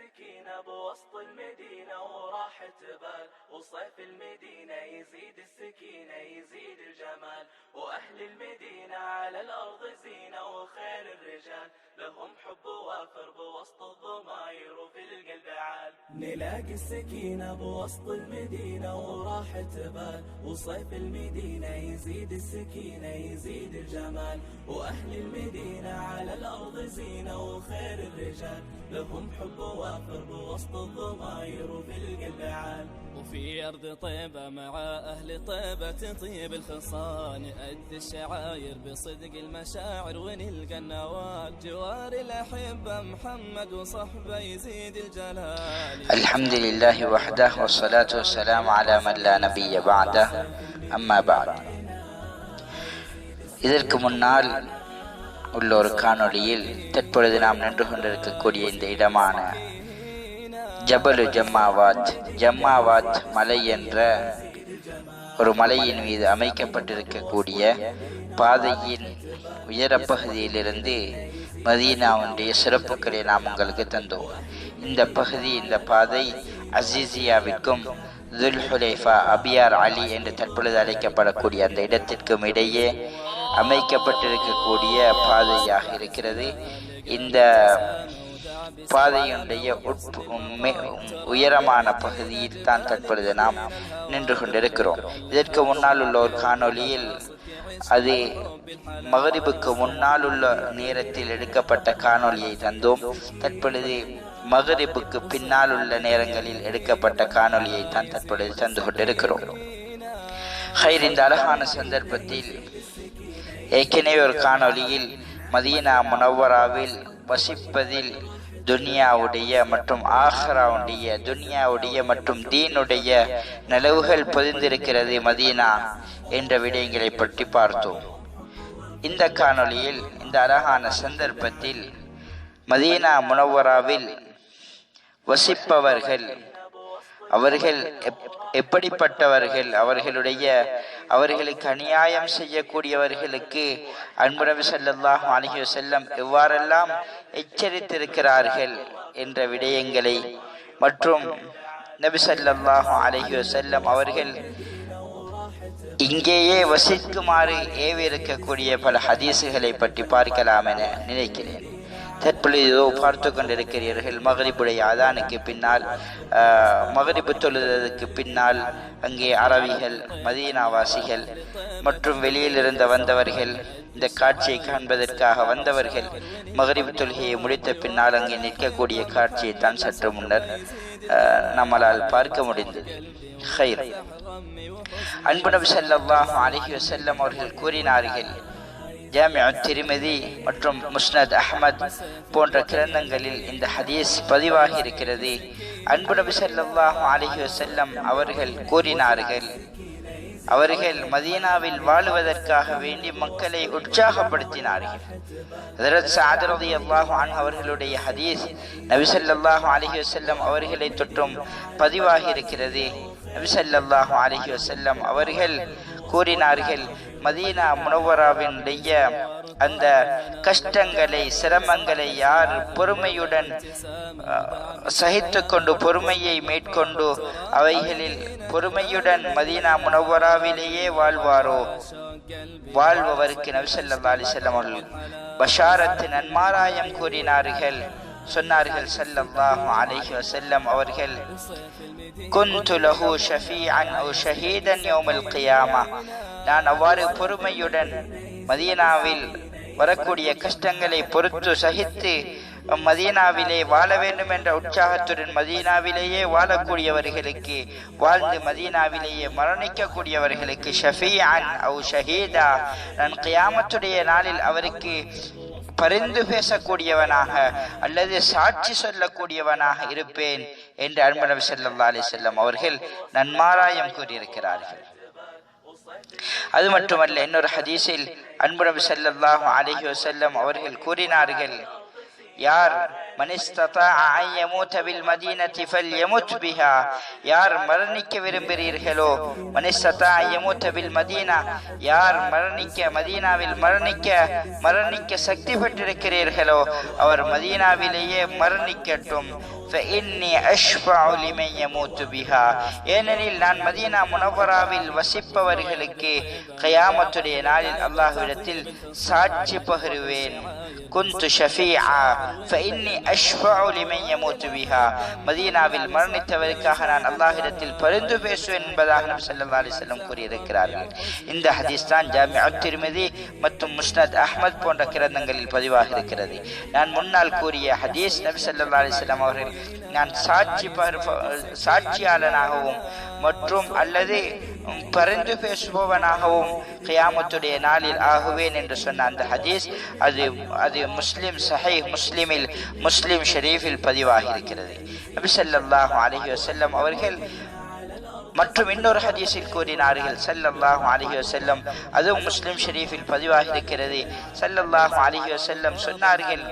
السكينة بوسط المدينة وراح تبال. وصيف المدينة يزيد السكينة يزيد الجمال. وأهل المدينة على الأرض زينة وخير الرجال. لهم حب وأفر بوسط الضماير وفي القلب عال. نلاقي السكينة بوسط المدينة وراح تبال وصيف المدينة يزيد السكينة يزيد الجمال. وأهل المدينة على الأرض زينة وخير الرجال. لهم حب وافر بوسط الضماير وفي القلب عال وفي أرض طيبة مع أهل طيبة تطيب الخصال نأدي الشعاير بصدق المشاعر ونلقى النوال جوار الأحبة محمد وصحبة يزيد الجلال. الحمد لله وحده والصلاة والسلام على من لا நபிய பாத அம்மா இதற்கு முன்னால் உள்ள ஒரு காணொளியில் தற்பொழுது நாம் நின்று கொண்டிருக்கக்கூடிய இந்த இடமான ஜபலு ஜம்மாவாத். ஜம்மாவாத் மலை என்ற ஒரு மலையின் மீது அமைக்கப்பட்டிருக்கக்கூடிய பாதையின் உயரப்பகுதியிலிருந்து மதீனாவுடைய சிறப்புகளை நாம் உங்களுக்கு தந்தோம். இந்த பகுதி இந்த பாதை அசிசியாவிற்கும் துல்ஹுலைஃபா அபியார் அலி என்று தற்பொழுது அழைக்கப்படக்கூடிய அந்த இடத்திற்கும் இடையே அமைக்கப்பட்டிருக்கக்கூடிய பாதையாக இருக்கிறது. இந்த பாதையுடைய உட்பு மே- உயரமான பகுதியில் தான் தற்பொழுது நாம் நின்று கொண்டிருக்கிறோம். இதற்கு முன்னால் உள்ள ஒரு காணொளியில் அது மகரிபுக்கு முன்னால் உள்ள நேரத்தில் எடுக்கப்பட்ட காணொளியை தந்தோம். தற்பொழுது மகரிப்புக்கு பின்னால் உள்ள நேரங்களில் எடுக்கப்பட்ட காணொலியை தான் தற்பொழுது தந்து கொண்டிருக்கிறோம். ஹைர் இந்த அழகான சந்தர்ப்பத்தில் ஏற்கனவே ஒரு காணொலியில் மதீனா முனவராவில் வசிப்பதில் துனியாவுடைய மற்றும் ஆஹ்ராவுடைய துனியாவுடைய மற்றும் தீனுடைய நிலவுகள் பொதிந்திருக்கிறது மதீனா என்ற விடயங்களை பற்றி பார்த்தோம். இந்த காணொளியில் இந்த அழகான சந்தர்ப்பத்தில் மதீனா முனவராவில் வசிப்பவர்கள். அவர்கள் எப்- எப்படிப்பட்டவர்கள்? அவர்களுடைய அவர்களுக்கு அநியாயம் செய்யக்கூடியவர்களுக்கு அன்பு நபி ஸல்லல்லாஹு செல்லம் எவ்வாறெல்லாம் எச்சரித்திருக்கிறார்கள் என்ற விடயங்களை மற்றும் நபி ஸல்லல்லாஹு செல்லம் அவர்கள் இங்கேயே வசிக்குமாறு ஏவி இருக்கக்கூடிய பல ஹதீசுகளை பற்றி பார்க்கலாம் என நினைக்கிறேன். தற்பொழுது பார்த்து கொண்டிருக்கிறீர்கள். மகரிபுடைய அதானுக்கு பின்னால் மகரிப்பு மகரிபு தொழுதற்கு பின்னால் அங்கே அரபிகள் மதீனாவாசிகள் மற்றும் வெளியில் இருந்து வந்தவர்கள் இந்த காட்சியை காண்பதற்காக வந்தவர்கள் மகரிபு தொழுகையை முடித்த பின்னால் அங்கே நிற்கக்கூடிய காட்சியை தான் சற்று முன்னர் நம்மளால் பார்க்க முடிந்தது. ஹைர். அன்பு நபி ஸல்லல்லாஹு அலைஹி அவர்கள் கூறினார்கள் ஜாமியா திருமதி மற்றும் முஸ்னத் அஹ்மத் போன்ற கிரந்தங்களில் இந்த ஹதீஸ் பதிவாகி இருக்கிறது அன்பு நபி ஸல்லல்லாஹு அலஹி வசல்லம் அவர்கள் கூறினார்கள் அவர்கள் மதீனாவில் வாழுவதற்காக வேண்டி மக்களை உற்சாகப்படுத்தினார்கள். ஹதரத் சஅத் ரலியல்லாஹு அவர்களுடைய ஹதீஸ் நபிசல்லாஹு அலஹி வசல்லம் அவர்களை தொற்றும் பதிவாகி இருக்கிறது நபிசல்லாஹு அலஹி வசல்லம் அவர்கள் கூறினார்கள் மதீனா முனவராவினுடைய அந்த கஷ்டங்களை சிரமங்களை யார் பொறுமையுடன் சகித்து கொண்டு பொறுமையை மேற்கொண்டு அவைகளில் பொறுமையுடன் மதீனா முனவராவிலேயே வாழ்வாரோ? வாழ்பவருக்கு நபிசல்லா அலிசல்லம் அவர்கள் பஷாரத்து நன்மாராயம் கூறினார்கள். சொன்னார்கள் சல்லல்லாஹு அலைஹி வஸல்லம் அவர்கள் குந்து லஹு ஷஃபீஅன் அவு ஷஹீதன் யௌமல் கியாமா நான் அவ்வாறு பொறுமையுடன் மதீனாவில் வரக்கூடிய கஷ்டங்களை பொறுத்து சகித்து மதீனாவிலே வாழ வேண்டும் என்ற உற்சாகத்துடன் மதீனாவிலேயே வாழக்கூடியவர்களுக்கு வாழ்ந்து மதீனாவிலேயே மரணிக்கக்கூடியவர்களுக்கு ஷஃபியான் அவு ஷஹீதா. நான் கியாமத்துடைய நாளில் அவருக்கு பரிந்து பேசக்கூடியவனாக அல்லது சாட்சி சொல்லக்கூடியவனாக இருப்பேன் என்று அன்பு நபி செல்லும் அவர்கள் நன்மாராயம் கூறியிருக்கிறார்கள். அது மட்டுமல்ல இன்னொரு ஹதீஸில் அன்புரம் நபி ஸல்லல்லாஹு செல்லும் அவர்கள் கூறினார்கள் யார் மன் இஸ்ததாஅ அன் யமூத பில் மதீனதி ஃபல்யமுத் பிஹா யார் மரணிக்க விரும்புகிறீர்களோ மன் இஸ்ததாஅ அன் மதீனா யார் மரணிக்க மதீனாவில் மரணிக்க மரணிக்க சக்தி பெற்றிருக்கிறீர்களோ அவர் மதீனாவிலேயே மரணிக்கட்டும். ஏனெனில் நான் மதீனா முனவராவில் வசிப்பவர்களுக்கு கயாமத்துடைய நாளில் அல்லாஹ்விடத்தில் சாட்சி பகிர்வேன். குந்து ஷஃபீஆ ஃபஇன்னி அஷ்ஃபஉ லிமன் யமூது பிஹா மதீனாவில் மரணித்தவருக்காக நான் அல்லாஹ்விடத்தில் பரிந்து பேசுவேன் என்பதாக நபி ஸல்லல்லாஹு அலைஹி வஸல்லம் கூறியிருக்கிறார்கள் இந்த ஹதீஸ் தான் ஜாமிஅ திர்மிதி மற்றும் முஸ்னத் அஹ்மத் போன்ற கிரந்தங்களில் பதிவாக இருக்கிறது. நான் முன்னால் கூறிய ஹதீஸ் நபி ஸல்லல்லாஹு அலைஹி வஸல்லம் அவர்கள் நான் சாட்சி சாட்சியாளனாகவும் மற்றும் அல்லது பரிந்து பேசுபவனாகவும் கியாமத்துடைய நாளில் ஆகுவேன் என்று சொன்ன அந்த ஹதீஸ் அது அது முஸ்லிம் சஹை முஸ்லிமில் முஸ்லிம் ஷெரீஃபில் பதிவாகியிருக்கிறது நபி ஸல்லல்லாஹு அவர்கள் மற்றும் இன்னொரு ஹதீஸில் கூறினார்கள் ஸல்லல்லாஹு அலஹி வசல்லம் அதுவும் முஸ்லிம் ஷெரீஃபில் பதிவாகியிருக்கிறது இருக்கிறது அலஹி வசல்லம் சொன்னார்கள்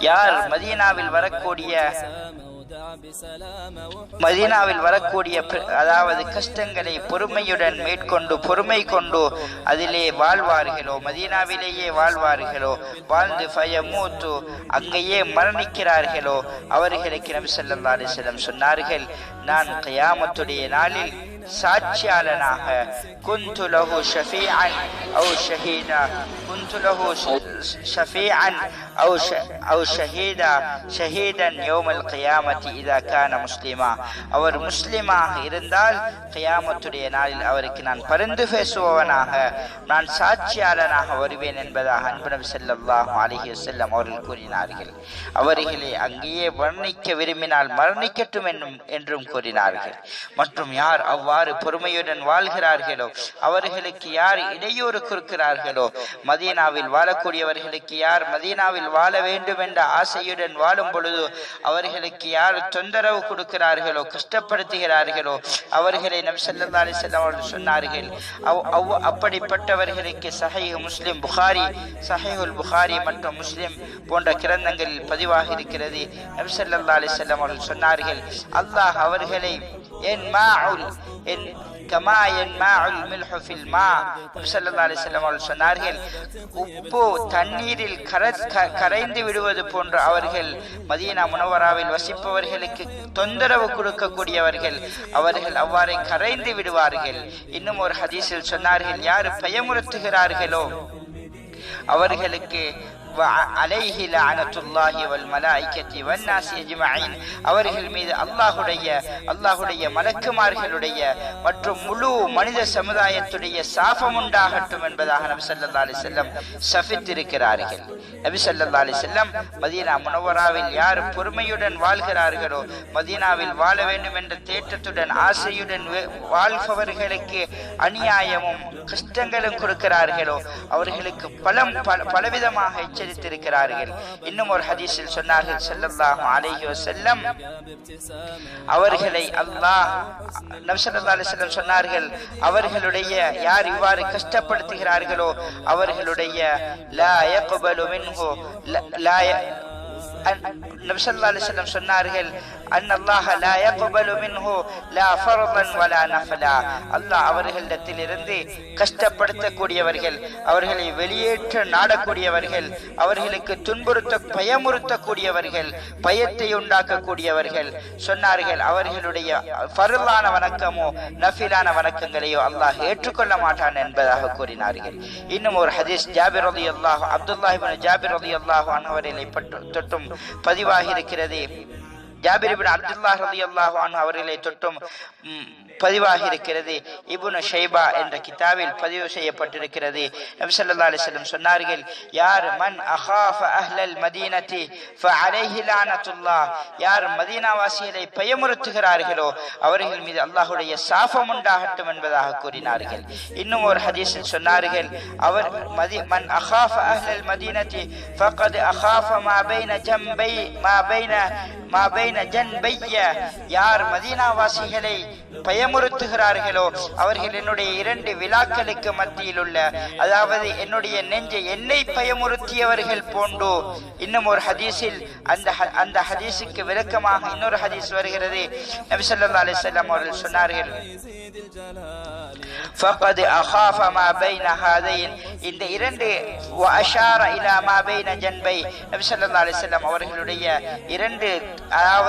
யார் மதீனாவில் வரக்கூடிய மதீனாவில் வரக்கூடிய அதாவது கஷ்டங்களை பொறுமையுடன் மேற்கொண்டு பொறுமை கொண்டு அதிலே வாழ்வார்களோ மதீனாவிலேயே வாழ்வார்களோ வாழ்ந்து ஃபயமூத்து அங்கேயே மரணிக்கிறார்களோ அவர்களுக்கு நபி ஸல்லல்லாஹு அலைஹி சொன்னார்கள் நான் கயாமத்துடைய நாளில் சாட்சியாளனாக. குந்து லஹு ஷஃபீஅன் அவு ஷஹீதா. குந்து லஹு ஷஃபீஅன் அவு அவு ஷஹீதா. ஷஹீதன் யோமல் கியாமத்தி இதா கான முஸ்லிமா அவர் முஸ்லிமாக இருந்தால் கியாமத்துடைய நாளில் அவருக்கு நான் பரிந்து பேசுபவனாக. நான் சாட்சியாளனாக வருவேன் என்பதாக அன்பனம் செல்லல்லாஹும் ஸல்லல்லாஹு செல்லம் அவர்கள் கூறினார்கள். அவர்களை அங்கேயே வர்ணிக்க விரும்பினால் மரணிக்கட்டும் என்னும் என்றும் கூறினார்கள். மற்றும் யார் அவ்வாறு பொறுமையுடன் வாழ்கிறார்களோ அவர்களுக்கு யார் இடையூறு கொடுக்கிறார்களோ மதீனாவில் வாழக்கூடியவர்களுக்கு யார் மதீனாவில் வாழ வேண்டும் என்ற ஆசையுடன் வாழும் பொழுது அவர்களுக்கு யார் தொந்தரவு கொடுக்கிறார்களோ கஷ்டப்படுத்துகிறார்களோ அவர்களை நம் ஸல்லல்லாஹு அலைஹி அவர்கள் சொன்னார்கள். அவ்- அவ்- அப்படிப்பட்டவர்களுக்கு சஹீஹ் முஸ்லிம் புகாரி சஹீஹுல் புகாரி மற்றும் முஸ்லிம் போன்ற கிரந்தங்களில் பதிவாக இருக்கிறது. நம் ஸல்லல்லாஹு அலைஹி அவர்கள் சொன்னார்கள் அல்லாஹ் அவர்களை என் என் கமா என் மில்ஹு ஃபில் மா. ஸல்லல்லாஹு அலைஹி வஸல்லம் அவர்கள் சொன்னார்கள் உப்பு தண்ணீரில் கர- கரைந்து விடுவது போன்று அவர்கள் மதீனா முனவராவில் வசிப்பவர்களுக்கு தொந்தரவு கொடுக்கக்கூடியவர்கள் அவர்கள் அவ்வாறே கரைந்து விடுவார்கள். இன்னும் ஒரு ஹதீஸில் சொன்னார்கள் யார் பயமுறுத்துகிறார்களோ அவர்களுக்கு அலைஹி லஅனத்துல்லாஹி வல் மலாயிக்கத்தி வன்னாசி அவர்கள் மீது அல்லாஹுடைய அல்லாஹுடைய மலக்குமார்களுடைய மற்றும் முழு மனித சமுதாயத்துடைய சாபம் உண்டாகட்டும் என்பதாக நபி ஸல்லல்லாஹு அலி செல்லம் சபித்திருக்கிறார்கள். நபி ஸல்லல்லாஹு அலி செல்லம் மதீனா முனவராவில் யார் பொறுமையுடன் வாழ்கிறார்களோ மதீனாவில் வாழ வேண்டும் என்ற தேட்டத்துடன் ஆசையுடன் வாழ்பவர்களுக்கு அநியாயமும் கஷ்டங்களும் கொடுக்கிறார்களோ அவர்களுக்கு பலம் பல பலவிதமாக எச்சரித்திருக்கிறார்கள் இன்னும் ஒரு ஹதீஸில் சொன்னார்கள் ஸல்லல்லாஹு அலைஹி செல்லம் அவர்களை அல்லாஹ் நபி சொன்னார்கள் அவர்களுடைய யார் இவ்வாறு கஷ்டப்படுத்துகிறார்களோ அவர்களுடைய லா யக்பலு மின்ஹு லா ய- நபி சொன்னார்கள் அன் அல்லாஹ் லா யக்பலு மின்ஹு லா ஃபர்தன் வலா நஃபலா அல்லாஹ் அவர்களிடத்தில் இருந்து கஷ்டப்படுத்தக்கூடியவர்கள் அவர்களை வெளியேற்ற நாடக்கூடியவர்கள் அவர்களுக்கு துன்புறுத்த பயமுறுத்தக்கூடியவர்கள் பயத்தை உண்டாக்கக்கூடியவர்கள் சொன்னார்கள் அவர்களுடைய ஃபர்லான வணக்கமோ நஃபிலான வணக்கங்களையோ அல்லாஹ் ஏற்றுக்கொள்ள மாட்டான் என்பதாக கூறினார்கள். இன்னும் ஒரு ஹதீஸ் ஜாபிர் அலி அப்துல்லாஹ் அப்துல்லாஹிபின் ஜாபிர் அலி அன்ஹு அவர்களை தொட்டும் பதிவாகி இருக்கிறது ஜாபிரிபின் அப்துல்லா அப்துல்லாஹ் அல்லாஹான் அவர்களை தொட்டும் பதிவாகி இருக்கிறது இப்னு ஷைபா என்ற கிதாபில் பதிவு செய்யப்பட்டிருக்கிறது. நபிசல்லா ஸல்லல்லாஹு சொன்னார்கள் யார் மன் அகாஃப அஹ்லல் மதீனத்தி ஃபஅலைஹி லானத்துல்லாஹ். யார் மதீனாவாசிகளை பயமுறுத்துகிறார்களோ அவர்கள் மீது அல்லாஹுடைய சாபம் உண்டாகட்டும் என்பதாக கூறினார்கள். இன்னும் ஒரு ஹதீஸில் சொன்னார்கள் அவர் மதி மன் அகாஃப அஹ்லல் மதீனத்தி ஃபகத் அஹாஃப மா பைன ஜம்பை மா பைன மா பைன யார் மதீனாவாசிகளை பயமுறுத்துகிறார்களோ அவர்கள் என்னுடைய இரண்டு விழாக்களுக்கு மத்தியில் உள்ள அதாவது என்னுடைய நெஞ்சை என்னை பயமுறுத்தியவர்கள் போன்றோ இன்னும் ஒரு ஹதீஸில் அந்த ஹ- அந்த ஹதீஸுக்கு விளக்கமாக இன்னொரு ஹதீஸ் வருகிறது நபி ஸல்லல்லாஹு அலைஹி வஸல்லம் அவர்கள் சொன்னார்கள் يزيد الجلال فقد أخاف ما بين هذين இந்த இரண்டு وأشار إلى ما بين جنبي நபி ஸல்லல்லாஹு அலைஹி வஸல்லம் அவர்களுடைய இரண்டு அதாவது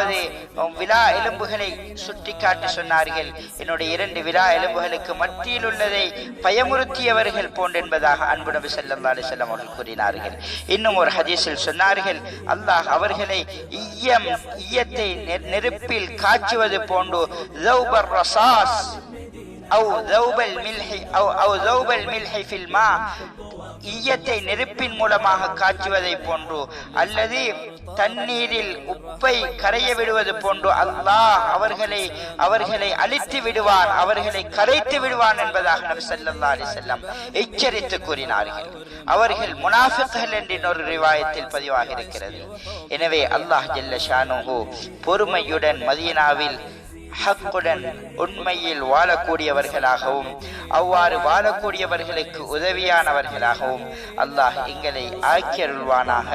விழா எலும்புகளை சுட்டிக்காட்டி சொன்னார்கள் என்னுடைய இரண்டு விழா எலும்புகளுக்கு மத்தியில் உள்ளதை பயமுறுத்தியவர்கள் போன்று என்பதாக அன்பு நபி ஸல்லல்லாஹு அலைஹி வஸல்லம் அவர்கள் கூறினார்கள் இன்னும் ஒரு ஹதீஸில் சொன்னார்கள் அல்லாஹ் அவர்களை ஈயம் ஈயத்தை நெ- நெருப்பில் காய்ச்சுவது போன்று ذوب الرصاص أو ذوب الملح أو أو ذوب الملح في الماء ஈயத்தை நெருப்பின் மூலமாக காய்ச்சுவதை போன்று அல்லது தண்ணீரில் உப்பை கரைய விடுவது போன்று அல்லாஹ் அவர்களை அவர்களை அழித்து விடுவான் அவர்களை கரைத்து விடுவான் என்பதாக நபி ஸல்லல்லாஹு அலைஹி எச்சரித்து கூறினார்கள். அவர்கள் முனாஃபிக்கள் என்று இன்னொரு ரிவாயத்தில் பதிவாக இருக்கிறது. எனவே அல்லாஹ் ஜெல்ல ஷானுகு பொறுமையுடன் மதீனாவில் ஹக்குடன் உண்மையில் வாழக்கூடியவர்களாகவும் அவ்வாறு வாழக்கூடியவர்களுக்கு உதவியானவர்களாகவும் அல்லாஹ் எங்களை ஆக்கியருள்வானாக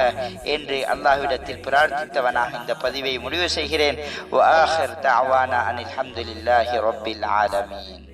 என்று அல்லாஹ்விடத்தில் பிரார்த்தித்தவனாக இந்த பதிவை முடிவு செய்கிறேன். அனில் அஹமதுல்லாஹி ரொபில் ஆலமீன்.